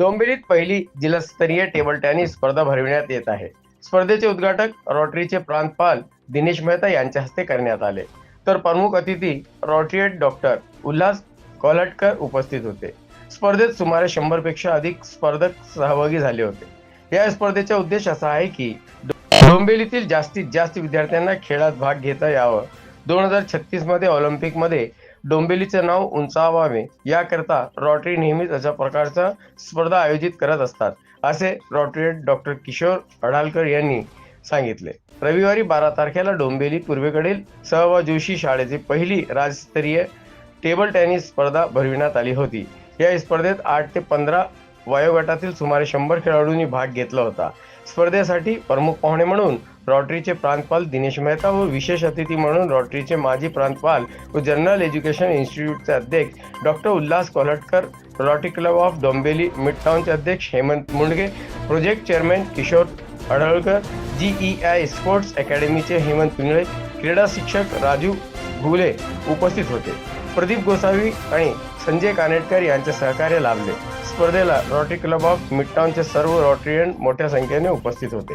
डोंबिवलीत पहिली जिल्हास्तरीय table tennis स्पर्धा भरविण्यात येत आहे. स्पर्धेचे उद्घाटक रॉटरीचे प्रांतपाल दिनेश मेहता यांच्या हस्ते करण्यात आले. तर प्रमुख अतिथी रॉटरीएट डॉक्टर उल्हास कोलटकर उपस्थित होते. स्पर्धेत सुमारे शंभरपेक्षा अधिक स्पर्धक सहभागी झाले होते. या स्पर्धेचा उद्देश असा आहे की डोंबिवलीतील जास्तीत जास्त विद्यार्थ्यांना खेळात भाग घेता यावं. दोन हजार छत्तीसमध्ये ऑलिम्पिकमध्ये डोंबिवलीचे नाव उंचावावे. याकरता रॉटरी नेहमीच अशा प्रकारच्या स्पर्धा आयोजित करत असतात असे रॉटरीएट डॉक्टर किशोर अडालकर यांनी सांगितले. रविवारी बारा तारखेला डोंबिवली पूर्वेकडील सहवा जोशी शाळेची पहिली राज्यस्तरीय टेबल टेनिस स्पर्धा भरविण्यात आली होती. या स्पर्धेत आठ ते पंधरा वयोगटातील सुमारे शंभर खेळाडूंनी भाग घेतला होता. स्पर्धेसाठी प्रमुख पाहुणे म्हणून रॉटरीचे प्रांतपाल दिनेश मेहता व विशेष अतिथी म्हणून रॉटरीचे माजी प्रांतपाल व जनरल एज्युकेशन इन्स्टिट्यूटचे अध्यक्ष doctor Ulhas Kolhatkar rotary club of Dombivli मिडटाऊनचे अध्यक्ष Hemant Mundge project chairman Kishor Adalkar G E I sports अकॅडमीचे Hemant Pingale क्रीडा शिक्षक राजू घुले उपस्थित होते. प्रदीप गोसावी आणि संजय कानेटकर यांचे सहकार्य लाभले. स्पर्धेला रॉटरी क्लब ऑफ मिडटाऊनचे सर्व रॉटरीयन मोठ्या संख्येने उपस्थित होते.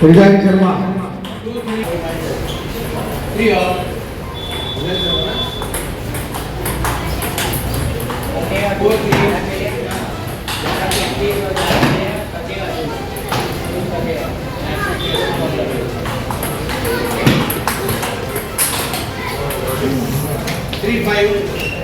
Hriday Sharma Three, five.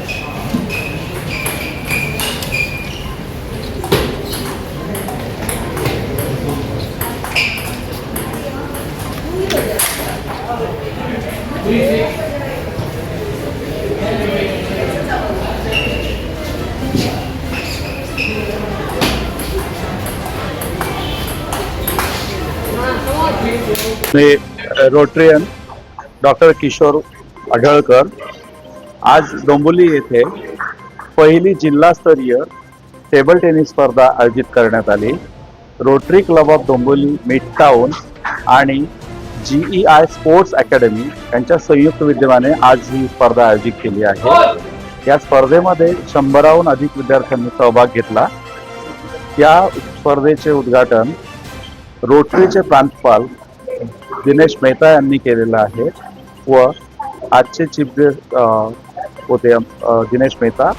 मी रोटरियन डॉक्टर किशोर आढळकर. आज डोंबोली येथे पहिली जिल्हास्तरीय टेबल टेनिस स्पर्धा आयोजित करण्यात आली. Rotary club of Dombivli mid town आणि जीई आय स्पोर्ट्स अकॅडमी यांच्या संयुक्त विद्यमाने आज ही स्पर्धा आयोजित केली आहे. या स्पर्धेमध्ये शंभराहून अधिक विद्यार्थ्यांनी सहभाग घेतला. या स्पर्धेचे उद्घाटन रोटरीचे प्रांतपाल दिनेश मेहता यांनी केलेलं आहे व आजचे चीफ गेस्ट होते दिनेश मेहता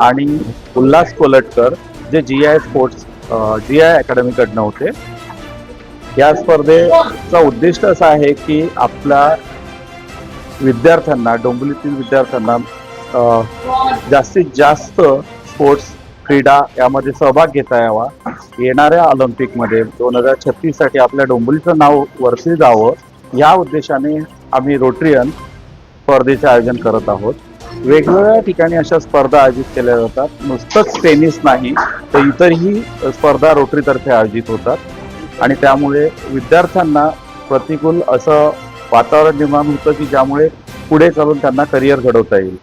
आणि उल्हास कोलटकर जे G I sports G I अकॅडमीकडनं होते. या स्पर्धेचा उद्दिष्ट असा आहे की आपल्या विद्यार्थ्यांना डोंबिवलीतील विद्यार्थ्यांना जास्तीत जास्त स्पोर्ट्स क्रीडा यामध्ये सहभाग घेता यावा. येणाऱ्या ऑलिम्पिकमध्ये दोन हजार छत्तीससाठी आपल्या डोंबिवलीचं नाव वरती जावं. या उद्देशाने आम्ही रोटरियन स्पर्धेचे आयोजन करत आहोत. वेगवेगळ्या ठिकाणी अशा स्पर्धा आयोजित केल्या जातात. नुसतंच टेनिस नाही तर इतरही स्पर्धा रोटरीतर्फे आयोजित होतात. आणि त्यामुळे विद्यार्थ्यांना प्रतिकूल असं वातावरण निर्माण होतं की ज्यामुळे पुढे चालून त्यांना करिअर घडवता येईल.